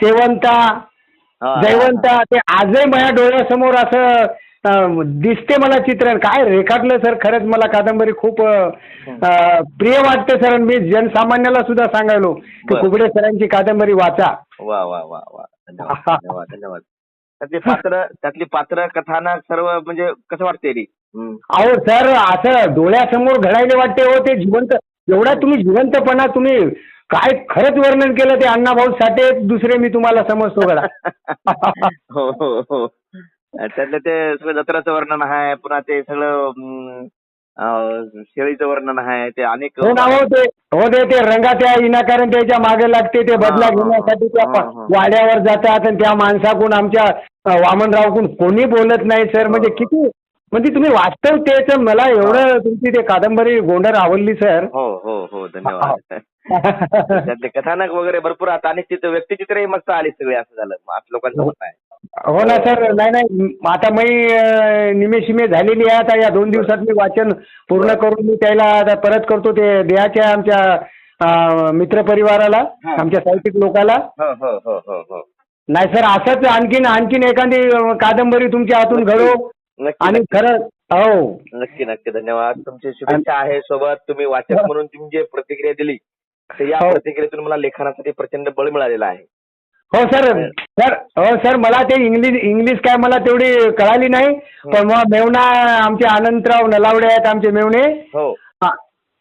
शेवंता हा, जयवंता ते आजही माझ्या डोळ्यासमोर असं अं, दिसते मला चित्रण. काय रेखाटलं सर खरंच मला कादंबरी खूप अं, अं, प्रिय वाटते सर. आणि मी जनसामान्याला सुद्धा सांगायलो की बरं. कुकडे सरांची कादंबरी वाचा. वा वा वा वा. धन्यवाद धन्यवाद धन्यवाद. त्यातली पात्र त्यातली पात्र कथानक सर्व म्हणजे कसं वाटते रे? हम्म. अहो सर असं डोळ्यासमोर घडायला वाटते हो ते जिवंत. एवढा तुम्ही जिवंतपणा तुम्ही काय खरंच वर्णन केलं ते अण्णाभाऊ साठे दुसरे मी तुम्हाला समजतो गडा हो हो हो. त्यातलं ते सगळं जत्राचं वर्णन आहे पुन्हा ते सगळं शेळीचं वर्णन आहे ते अनेक हो ना हो ते हो ते ते रंगाच्या विनाकारण त्याच्यामागे लागते ते बदला घेण्यासाठी त्या. वाड्यावर जातात आणि त्या माणसाकडून आमच्या अ, वामनरावकडून कोणी बोलत नाही सर. म्हणजे किती म्हणजे तुम्ही वास्तव तेच. मला एवढं तुमची ते कादंबरी गोंडर आवडली सर. हो हो हो. धन्यवाद. त्यातले कथानक वगैरे भरपूर आता आणि तिथं व्यक्तिचित्रही मस्त आली सगळी असं झालं. असं लोकांचं म्हणणं आहे हो ना सर नाही नाही. आता मी निमेशिमे झालेली आहे आता या दोन दिवसात मी वाचन पूर्ण करून मी त्याला आता परत करतो ते देहाच्या आमच्या अ, मित्रपरिवाराला हा. आमच्या साहित्यिक लोकाला. हो हो हो हो हो. नाही सर असंच आणखीन आणखीन एखादी अ, कादंबरी तुमच्या हातून घडो नक्की आणि खरं हो. नक्की नक्की. धन्यवाद. तुमची शुभेच्छा आहे सोबत. तुम्ही वाचक म्हणून तुम्ही जे प्रतिक्रिया दिली. तर या हो. प्रतिक्रियेतून मला लेखनासाठी प्रचंड बळ मिळालेलं आहे हो सर सर हो सर मला ते इंग्लिश इंग्लिश काय मला तेवढी कळाली नाही पण मग मेवणा आमचे आनंदराव नलावडे आहेत आमचे मेवणे हो हा.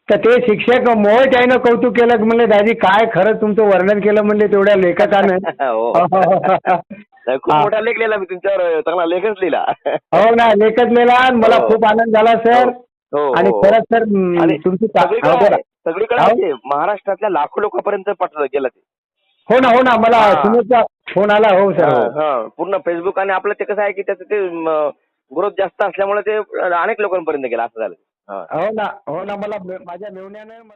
तर ते शिक्षक मोह त्यानं कौतुक केलं म्हणले दादी काय खरं तुमचं वर्णन केलं म्हणले तेवढ्या लेखकानं हो हो खूप हा. मोठा लेख लिहिला मी तुमच्यावर चांगला लेखच लिहिला ना लेखक लिहिला आणि मला हो. खूप आनंद झाला सर हो आणि हो. खरंच सर आणि तुमची सगळीकडे हो, बोला. आहे. सगळीकडे हो. म्हणजे महाराष्ट्रातल्या लाखो लोकांपर्यंत पाठवलं गेलं ते हो ना हो ना मला. सुनेचा फोन आला हो सर हो. पूर्ण फेसबुक आणि आपलं ते कसं आहे की त्याचं ते ग्रोथ जास्त असल्यामुळे ते अनेक लोकांपर्यंत गेलं असं झालं हा. हो ना हो ना मला माझ्या मेवण्यानं मला